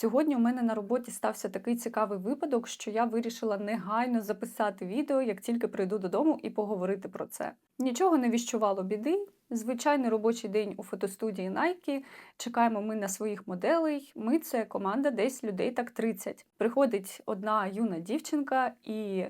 Сьогодні у мене на роботі стався такий цікавий випадок, що я вирішила негайно записати відео, як тільки прийду додому, і поговорити про це. Нічого не віщувало біди. Звичайний робочий день у фотостудії Nike. Чекаємо ми на своїх моделей. Ми це команда десь людей так 30. Приходить одна юна дівчинка і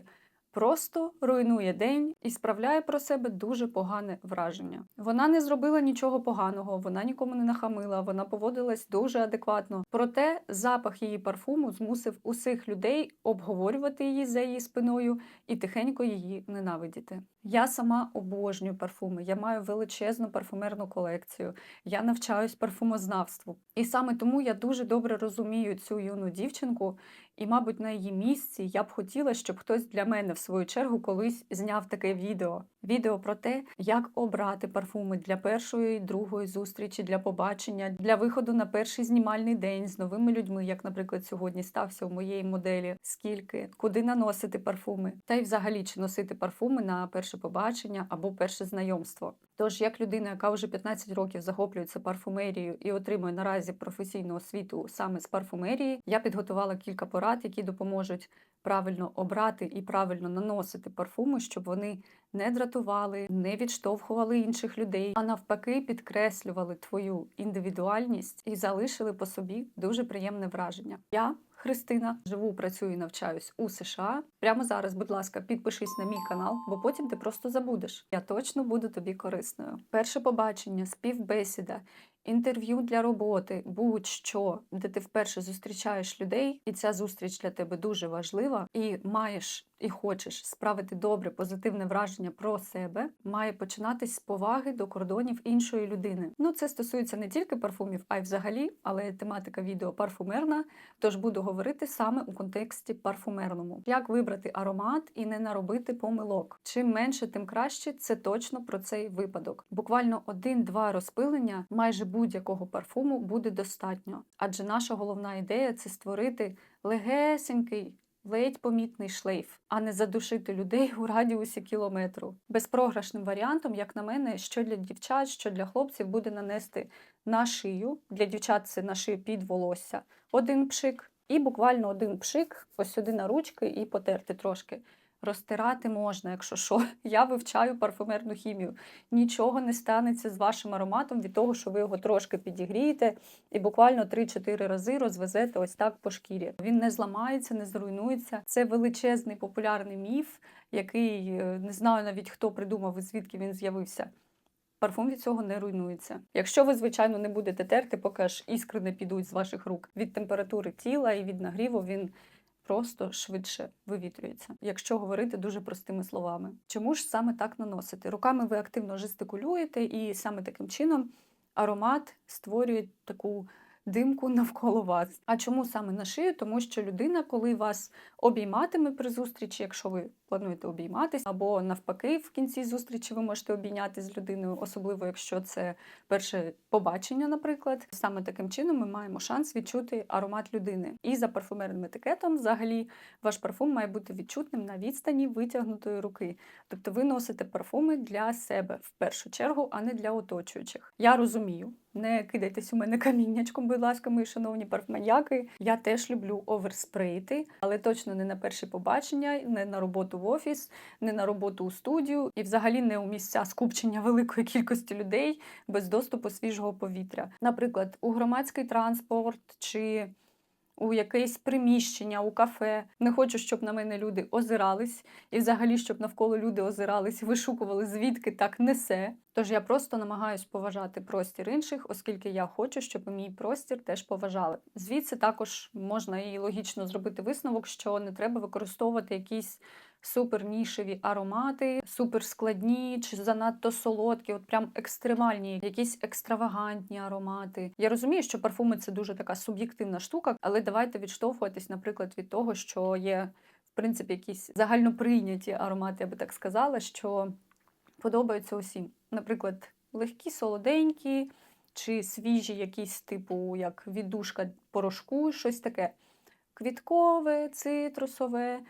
просто руйнує день і справляє про себе дуже погане враження. Вона не зробила нічого поганого, вона нікому не нахамила, вона поводилась дуже адекватно. Проте запах її парфуму змусив усіх людей обговорювати її за її спиною і тихенько її ненавидіти. Я сама обожнюю парфуми. Я маю величезну парфумерну колекцію. Я навчаюсь парфумознавству. І саме тому я дуже добре розумію цю юну дівчинку, і, мабуть, на її місці я б хотіла, щоб хтось для мене в свою чергу колись зняв таке відео. Відео про те, як обрати парфуми для першої, другої зустрічі, для побачення, для виходу на перший знімальний день з новими людьми, як, наприклад, сьогодні стався у моєї моделі. Скільки, куди наносити парфуми, та й взагалі чи носити парфуми на перше побачення або перше знайомство. Тож, як людина, яка вже 15 років захоплюється парфумерією і отримує наразі професійну освіту саме з парфумерії, я підготувала кілька порад, які допоможуть правильно обрати і правильно наносити парфуми, щоб вони не дратували, не відштовхували інших людей, а навпаки, підкреслювали твою індивідуальність і залишили по собі дуже приємне враження. Я Христина живу, працюю, і навчаюсь у США. Прямо зараз, будь ласка, підпишись на мій канал, бо потім ти просто забудеш. Я точно буду тобі корисною. Перше побачення, співбесіда, інтерв'ю для роботи, будь-що, де ти вперше зустрічаєш людей, і ця зустріч для тебе дуже важлива, і маєш і хочеш справити добре, позитивне враження про себе, має починатись з поваги до кордонів іншої людини. Ну, це стосується не тільки парфумів, а й взагалі, але тематика відео парфумерна. Тож буду говорити саме у контексті парфумерному. Як вибрати аромат і не наробити помилок. Чим менше, тим краще. Це точно про цей випадок. Буквально один-два розпилення майже будь-якого парфуму буде достатньо, адже наша головна ідея це створити легесенький. Ледь помітний шлейф, а не задушити людей у радіусі кілометру. Безпрограшним варіантом, як на мене, що для дівчат, що для хлопців буде нанести на шию. Для дівчат це на шию під волосся один пшик, і буквально один пшик, ось сюди на ручки і потерти трошки. Розтирати можна, якщо що. Я вивчаю парфумерну хімію. Нічого не станеться з вашим ароматом від того, що ви його трошки підігрієте і буквально 3-4 рази розвезете ось так по шкірі. Він не зламається, не зруйнується. Це величезний популярний міф, який е, не знаю навіть хто придумав і звідки він з'явився. Парфум від цього не руйнується. Якщо ви, звичайно, не будете терти, поки аж іскри не підуть з ваших рук від температури тіла і від нагріву, він просто швидше вивітрюється, якщо говорити дуже простими словами. Чому ж саме так наносити? Руками ви активно жестикулюєте, і саме таким чином аромат створює таку димку навколо вас. А чому саме на шию? Тому що людина, коли вас обійматиме при зустрічі, якщо ви плануєте обійматись, або навпаки, в кінці зустрічі ви можете обійняти з людиною, особливо якщо це перше побачення, наприклад. Саме таким чином ми маємо шанс відчути аромат людини. І за парфумерним етикетом, взагалі, ваш парфум має бути відчутним на відстані витягнутої руки. Тобто ви носите парфуми для себе в першу чергу, а не для оточуючих. Я розумію. Не кидайтесь у мене каміннячком, будь ласка, мої шановні парфманьяки. Я теж люблю оверспрейти, але точно не на перше побачення, не на роботу в офіс, не на роботу у студію і взагалі не у місця скупчення великої кількості людей без доступу свіжого повітря. Наприклад, у громадський транспорт чи у якесь приміщення, у кафе. Не хочу, щоб на мене люди озирались, і взагалі, щоб навколо люди озирались, вишукували, звідки так несе. Тож я просто намагаюсь поважати простір інших, оскільки я хочу, щоб мій простір теж поважали. Звідси також можна і логічно зробити висновок, що не треба використовувати якісь супернішеві аромати, суперскладні чи занадто солодкі, от прям екстремальні, якісь екстравагантні аромати. Я розумію, що парфуми це дуже така суб'єктивна штука, але давайте відштовхуватись, наприклад, від того, що є в принципі якісь загальноприйняті аромати, я би так сказала, що подобаються усім. Наприклад, легкі, солоденькі. Чи свіжі, якісь типу, як віддушка порошку, щось таке квіткове, цитрусове,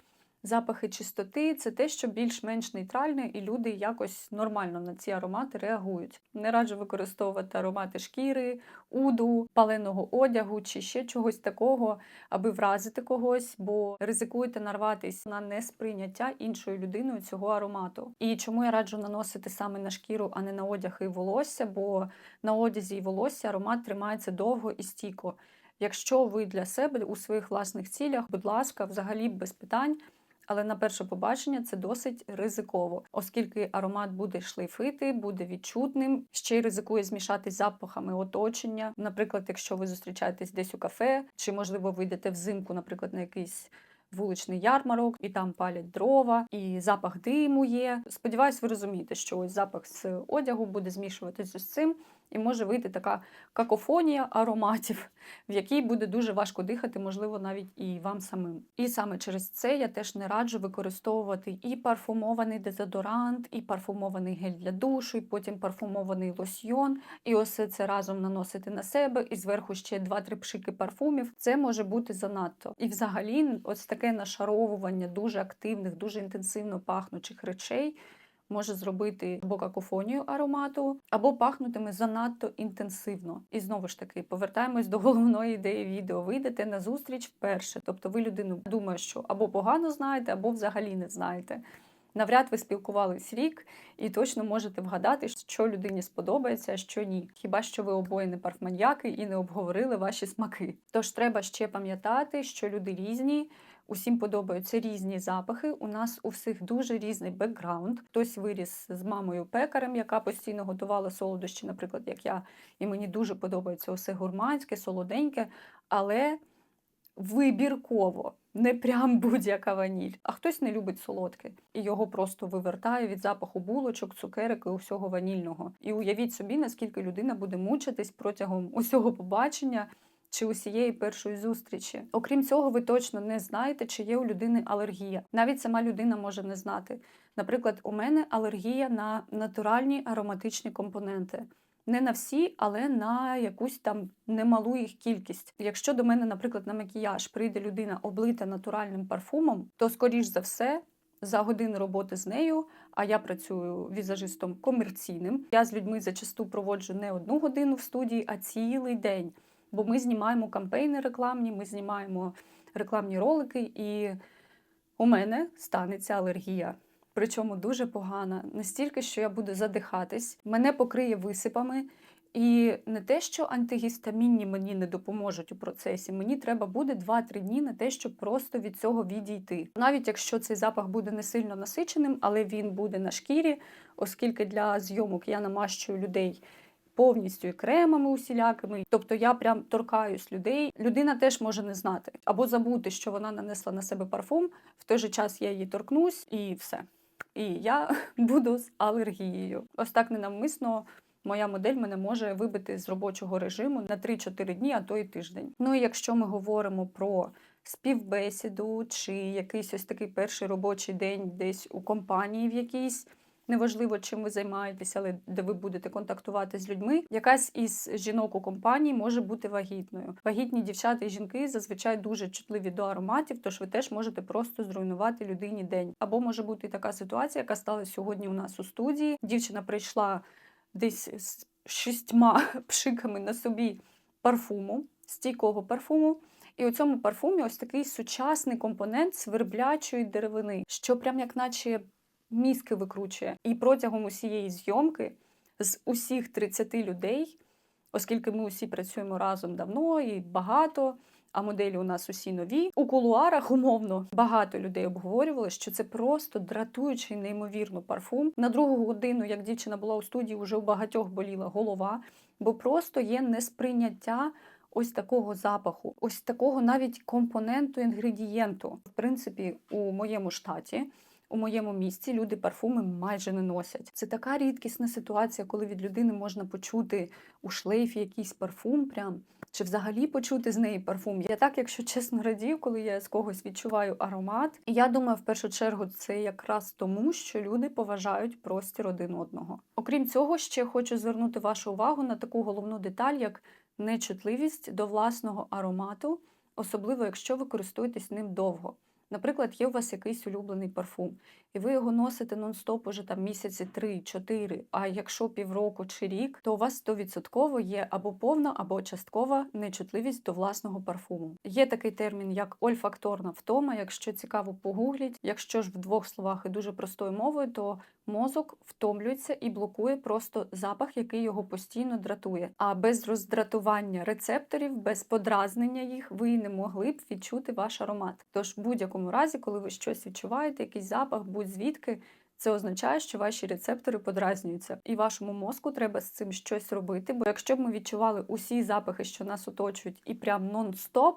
Запахи чистоти це те, що більш-менш нейтральне, і люди якось нормально на ці аромати реагують. Не раджу використовувати аромати шкіри, уду, паленого одягу чи ще чогось такого, аби вразити когось, бо ризикуєте нарватись на несприйняття іншою людиною цього аромату. І чому я раджу наносити саме на шкіру, а не на одяг і волосся, бо на одязі і волосся аромат тримається довго і стійко. Якщо ви для себе у своїх власних цілях, будь ласка, взагалі без питань. Але на перше побачення це досить ризиково, оскільки аромат буде шлейфити, буде відчутним, ще й ризикує змішатись запахами оточення. Наприклад, якщо ви зустрічаєтесь десь у кафе, чи можливо ви йдете взимку, наприклад, на якийсь. Вуличний ярмарок, і там палять дрова, і запах диму є. Сподіваюсь, ви розумієте, що ось запах з одягу буде змішуватися з цим, і може вийти така какофонія ароматів, в якій буде дуже важко дихати, можливо, навіть і вам самим. І саме через це я теж не раджу використовувати і парфумований дезодорант, і парфумований гель для душу, і потім парфумований лосьйон, і ось це разом наносити на себе, і зверху ще 2-3 пшики парфумів. Це може бути занадто. І взагалі, ось таке нашаровування дуже активних, дуже інтенсивно пахнучих речей може зробити або какофонію аромату, або пахнутиме занадто інтенсивно. І знову ж таки, повертаємось до головної ідеї відео. Ви йдете на зустріч вперше. Тобто ви людину думає, що або погано знаєте, або взагалі не знаєте. Навряд ви спілкувались рік і точно можете вгадати, що людині сподобається, а що ні. Хіба що ви обоє не парфманьяки і не обговорили ваші смаки? Тож треба ще пам'ятати, що люди різні, Усім подобаються різні запахи. У нас у всіх дуже різний бекграунд. Хтось виріс з мамою пекарем, яка постійно готувала солодощі, наприклад, як я. І мені дуже подобається усе гурманське, солоденьке, але вибірково, не прям будь-яка ваніль. А хтось не любить солодке, і його просто вивертає від запаху булочок, цукерок і усього ванільного. І уявіть собі, наскільки людина буде мучитись протягом усього побачення чи усієї першої зустрічі. Окрім цього, ви точно не знаєте, чи є у людини алергія. Навіть сама людина може не знати. Наприклад, у мене алергія на натуральні ароматичні компоненти. Не на всі, але на якусь там немалу їх кількість. Якщо до мене, наприклад, на макіяж прийде людина облита натуральним парфумом, то скоріш за все. За годину роботи з нею, а я працюю візажистом комерційним. Я з людьми зачасту проводжу не одну годину в студії, а цілий день бо ми знімаємо кампейни рекламні, ми знімаємо рекламні ролики, і у мене станеться алергія. Причому дуже погана, настільки, що я буду задихатись, мене покриє висипами. І не те, що антигістамінні мені не допоможуть у процесі, мені треба буде 2-3 дні на те, щоб просто від цього відійти. Навіть якщо цей запах буде не сильно насиченим, але він буде на шкірі, оскільки для зйомок я намащую людей повністю і кремами усілякими. Тобто я прям торкаюсь людей. Людина теж може не знати або забути, що вона нанесла на себе парфум. В той же час я її торкнусь і все. І я буду з алергією. Ось так ненавмисно. Моя модель мене може вибити з робочого режиму на 3-4 дні, а то й тиждень. Ну і якщо ми говоримо про співбесіду чи якийсь ось такий перший робочий день десь у компанії в якійсь, неважливо, чим ви займаєтесь, але де ви будете контактувати з людьми. Якась із жінок у компанії може бути вагітною. Вагітні дівчата і жінки зазвичай дуже чутливі до ароматів, тож ви теж можете просто зруйнувати людині день. Або може бути така ситуація, яка сталася сьогодні у нас у студії. Дівчина прийшла десь з шістьма пшиками на собі парфуму, стійкого парфуму. І у цьому парфумі ось такий сучасний компонент сверблячої деревини, що прям як наче мізки викручує. І протягом усієї зйомки з усіх 30 людей, оскільки ми усі працюємо разом давно і багато. А моделі у нас усі нові. У кулуарах умовно багато людей обговорювали, що це просто дратуючий, неймовірно парфум. На другу годину, як дівчина була у студії, вже у багатьох боліла голова, бо просто є несприйняття ось такого запаху, ось такого навіть компоненту інгредієнту. В принципі, у моєму штаті у моєму місці люди парфуми майже не носять. Це така рідкісна ситуація, коли від людини можна почути у шлейфі якийсь парфум, прям чи взагалі почути з неї парфум. Я так, якщо чесно, радію, коли я з когось відчуваю аромат. І я думаю, в першу чергу це якраз тому, що люди поважають простір один одного. Окрім цього, ще хочу звернути вашу увагу на таку головну деталь, як нечутливість до власного аромату, особливо якщо ви користуєтесь ним довго. Наприклад, є у вас якийсь улюблений парфум, і ви його носите нон-стоп уже там місяці 3-4, а якщо півроку чи рік, то у вас 100% є або повна, або часткова нечутливість до власного парфуму. Є такий термін, як ольфакторна втома. Якщо цікаво, погугліть. Якщо ж в двох словах і дуже простою мовою, то мозок втомлюється і блокує просто запах, який його постійно дратує. А без роздратування рецепторів, без подразнення їх, ви не могли б відчути ваш аромат. Тож, в будь-якому разі, коли ви щось відчуваєте, якийсь запах, будь-звідки. Це означає, що ваші рецептори подразнюються, і вашому мозку треба з цим щось робити. Бо якщо б ми відчували усі запахи, що нас оточують, і прям нон-стоп,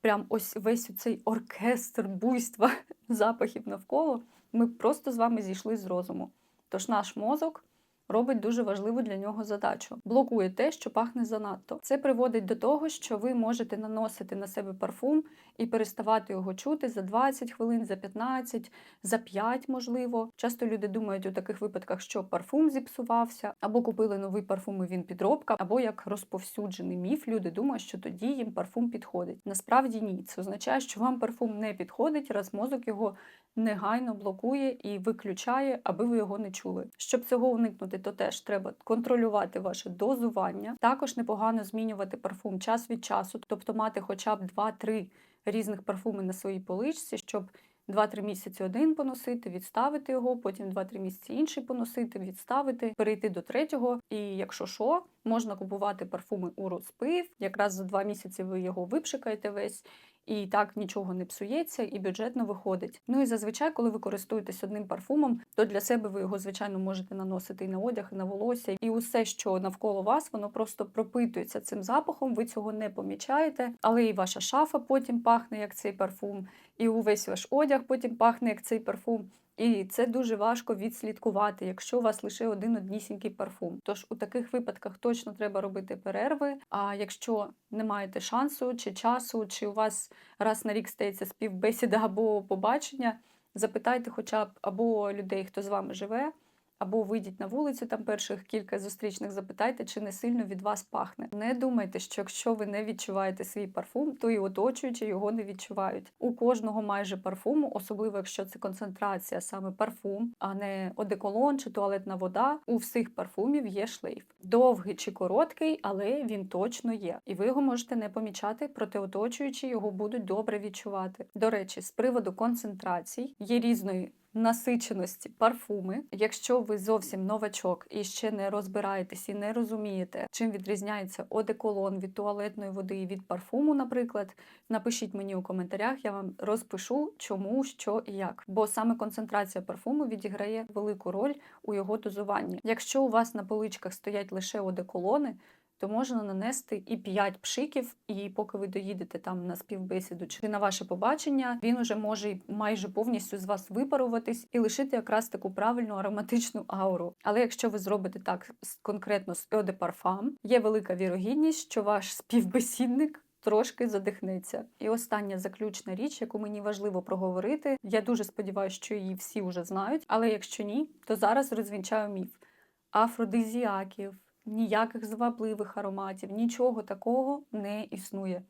прям ось весь цей оркестр буйства запахів навколо, ми просто з вами зійшли з розуму. Тож наш мозок робить дуже важливу для нього задачу. Блокує те, що пахне занадто. Це приводить до того, що ви можете наносити на себе парфум і переставати його чути за 20 хвилин, за 15, за 5, можливо. Часто люди думають у таких випадках, що парфум зіпсувався, або купили новий парфум, і він підробка, або як розповсюджений міф, люди думають, що тоді їм парфум підходить. Насправді ні. Це означає, що вам парфум не підходить, раз мозок його негайно блокує і виключає, аби ви його не чули. Щоб цього уникнути, то теж треба контролювати ваше дозування. Також непогано змінювати парфум час від часу, тобто мати хоча б 2-3 різних парфуми на своїй поличці, щоб 2-3 місяці один поносити, відставити його, потім 2-3 місяці інший поносити, відставити, перейти до третього. І якщо що, можна купувати парфуми у розпив. Якраз за 2 місяці ви його випшикаєте весь. І так нічого не псується, і бюджетно виходить. Ну і зазвичай, коли ви користуєтесь одним парфумом, то для себе ви його, звичайно, можете наносити і на одяг, і на волосся, і усе, що навколо вас, воно просто пропитується цим запахом. Ви цього не помічаєте, але і ваша шафа потім пахне як цей парфум, і увесь ваш одяг потім пахне як цей парфум. І це дуже важко відслідкувати, якщо у вас лише один однісінький парфум. Тож у таких випадках точно треба робити перерви. А якщо не маєте шансу чи часу, чи у вас раз на рік стається співбесіда або побачення, запитайте хоча б або людей, хто з вами живе. Або вийдіть на вулицю, там перших кілька зустрічних запитайте, чи не сильно від вас пахне. Не думайте, що якщо ви не відчуваєте свій парфум, то і оточуючі його не відчувають. У кожного майже парфуму, особливо якщо це концентрація, саме парфум, а не одеколон чи туалетна вода. У всіх парфумів є шлейф. Довгий чи короткий, але він точно є. І ви його можете не помічати, проте оточуючі його будуть добре відчувати. До речі, з приводу концентрацій є різної насиченості парфуми. Якщо ви зовсім новачок і ще не розбираєтесь і не розумієте, чим відрізняється одеколон від туалетної води і від парфуму, наприклад, напишіть мені у коментарях, я вам розпишу, чому, що і як. Бо саме концентрація парфуму відіграє велику роль у його дозуванні. Якщо у вас на поличках стоять лише одеколони, то можна нанести і 5 пшиків, і поки ви доїдете там на співбесіду чи на ваше побачення, він уже може майже повністю з вас випаруватись і лишити якраз таку правильну ароматичну ауру. Але якщо ви зробите так конкретно з Eau de Parfum, є велика вірогідність, що ваш співбесідник. Трошки задихнеться. І остання заключна річ, яку мені важливо проговорити. Я дуже сподіваюся, що її всі вже знають. Але якщо ні, то зараз розвінчаю міф афродизіаків, ніяких звабливих ароматів, нічого такого не існує.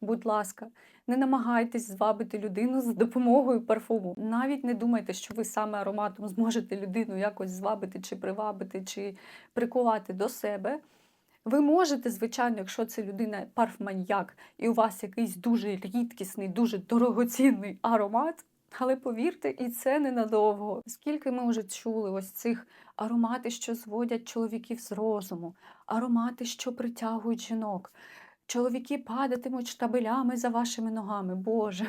Будь ласка, не намагайтесь звабити людину за допомогою парфуму. Навіть не думайте, що ви саме ароматом зможете людину якось звабити, чи привабити, чи прикувати до себе. Ви можете, звичайно, якщо це людина парфманьяк, і у вас якийсь дуже рідкісний, дуже дорогоцінний аромат. Але повірте, і це ненадовго. Скільки ми вже чули ось цих аромати, що зводять чоловіків з розуму, аромати, що притягують жінок. Чоловіки падатимуть штабелями за вашими ногами. Боже.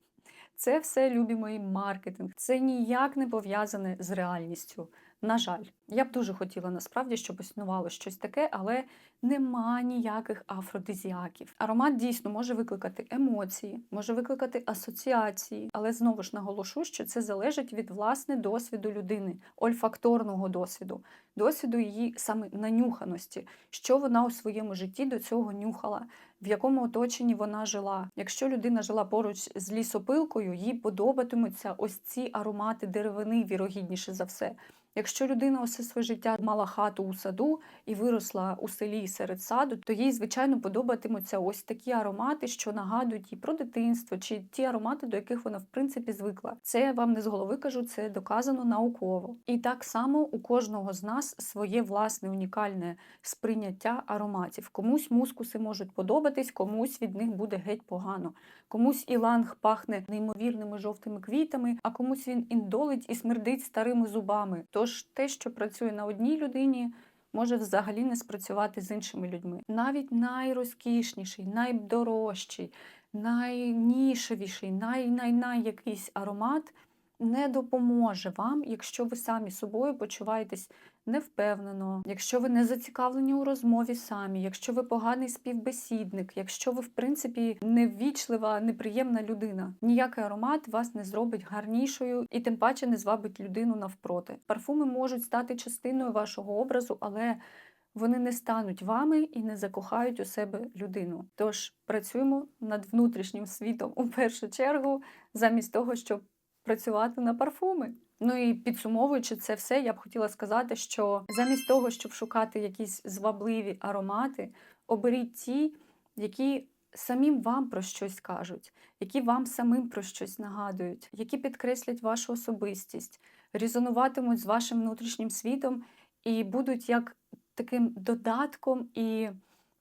Це все любі мої маркетинг. Це ніяк не пов'язане з реальністю. На жаль, я б дуже хотіла насправді, щоб існувало щось таке, але нема ніяких афродизіаків. Аромат дійсно може викликати емоції, може викликати асоціації, але знову ж наголошу, що це залежить від власне досвіду людини, ольфакторного досвіду, досвіду її саме нанюханості, що вона у своєму житті до цього нюхала. В якому оточенні вона жила. Якщо людина жила поруч з лісопилкою, їй подобатимуться ось ці аромати деревини, вірогідніше за все. Якщо людина усе своє життя мала хату у саду і виросла у селі серед саду, то їй, звичайно, подобатимуться ось такі аромати, що нагадують їй про дитинство, чи ті аромати, до яких вона в принципі звикла. Це я вам не з голови кажу, це доказано науково. І так само у кожного з нас своє власне унікальне сприйняття ароматів. Комусь мускуси можуть подобатись, комусь від них буде геть погано. Комусь іланг пахне неймовірними жовтими квітами, а комусь він індолить і смердить старими зубами. Тож те, що працює на одній людині, може взагалі не спрацювати з іншими людьми. Навіть найрозкішніший, найдорожчий, найнішевіший, най-най-най якийсь аромат не допоможе вам, якщо ви самі собою почуваєтесь невпевнено, якщо ви не зацікавлені у розмові самі, якщо ви поганий співбесідник, якщо ви, в принципі, неввічлива, неприємна людина. Ніякий аромат вас не зробить гарнішою і тим паче не звабить людину навпроти. Парфуми можуть стати частиною вашого образу, але вони не стануть вами і не закохають у себе людину. Тож працюємо над внутрішнім світом у першу чергу, замість того, щоб працювати на парфуми. Ну і підсумовуючи це все, я б хотіла сказати, що замість того, щоб шукати якісь звабливі аромати, оберіть ті, які самим вам про щось кажуть, які вам самим про щось нагадують, які підкреслять вашу особистість, резонуватимуть з вашим внутрішнім світом і будуть як таким додатком і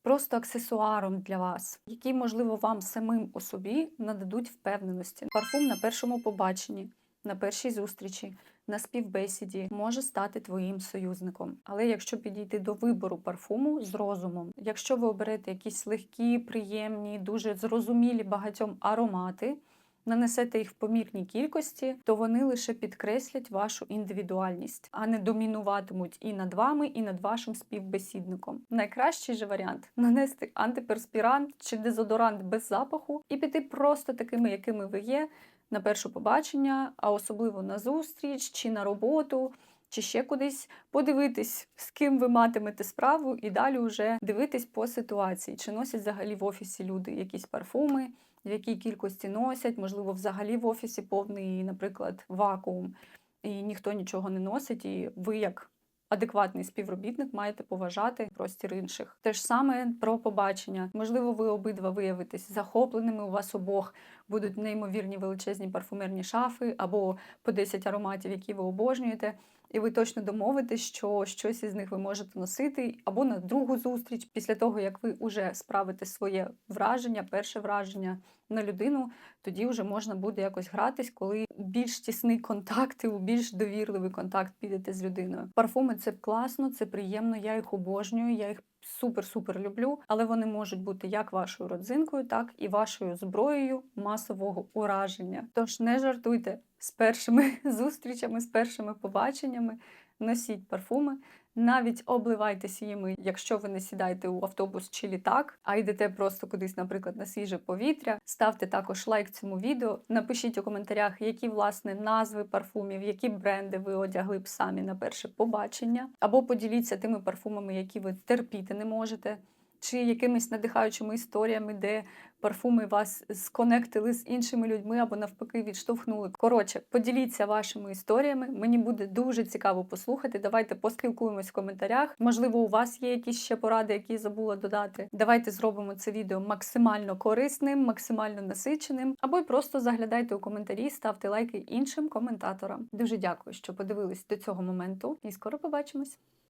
просто аксесуаром для вас, які, можливо, вам самим у собі нададуть впевненості. Парфум на першому побаченні, на першій зустрічі, на співбесіді може стати твоїм союзником. Але якщо підійти до вибору парфуму з розумом, якщо ви оберете якісь легкі, приємні, дуже зрозумілі багатьом аромати. Нанесете їх в помірній кількості, то вони лише підкреслять вашу індивідуальність, а не домінуватимуть і над вами, і над вашим співбесідником. Найкращий же варіант нанести антиперспірант чи дезодорант без запаху і піти просто такими, якими ви є, на перше побачення, а особливо на зустріч чи на роботу. Чи ще кудись подивитись, з ким ви матимете справу, і далі вже дивитись по ситуації, чи носять взагалі в офісі люди якісь парфуми, в якій кількості носять, можливо, взагалі в офісі повний, наприклад, вакуум, і ніхто нічого не носить, і ви як. Адекватний співробітник маєте поважати простір інших. Те ж саме про побачення. Можливо, ви обидва виявитесь захопленими. У вас обох будуть неймовірні величезні парфумерні шафи або по 10 ароматів, які ви обожнюєте. І ви точно домовитесь, що щось із них ви можете носити або на другу зустріч, після того як ви вже справите своє враження, перше враження на людину, тоді вже можна буде якось гратись, коли більш тісний контакт і у більш довірливий контакт підете з людиною. Парфуми це класно, це приємно. Я їх обожнюю, я їх супер-супер люблю, але вони можуть бути як вашою родзинкою, так і вашою зброєю масового ураження. Тож не жартуйте з першими зустрічами, з першими побаченнями. Носіть парфуми, навіть обливайтеся їми, якщо ви не сідаєте у автобус чи літак, а йдете просто кудись, наприклад, на свіже повітря. Ставте також лайк цьому відео. Напишіть у коментарях, які власне назви парфумів, які бренди ви одягли б самі на перше побачення, або поділіться тими парфумами, які ви терпіти не можете. Чи якимись надихаючими історіями, де парфуми вас сконектили з іншими людьми або навпаки відштовхнули. Коротше, поділіться вашими історіями. Мені буде дуже цікаво послухати. Давайте поспілкуємось в коментарях. Можливо, у вас є якісь ще поради, які забула додати. Давайте зробимо це відео максимально корисним, максимально насиченим, або й просто заглядайте у коментарі, ставте лайки іншим коментаторам. Дуже дякую, що подивились до цього моменту, і скоро побачимось.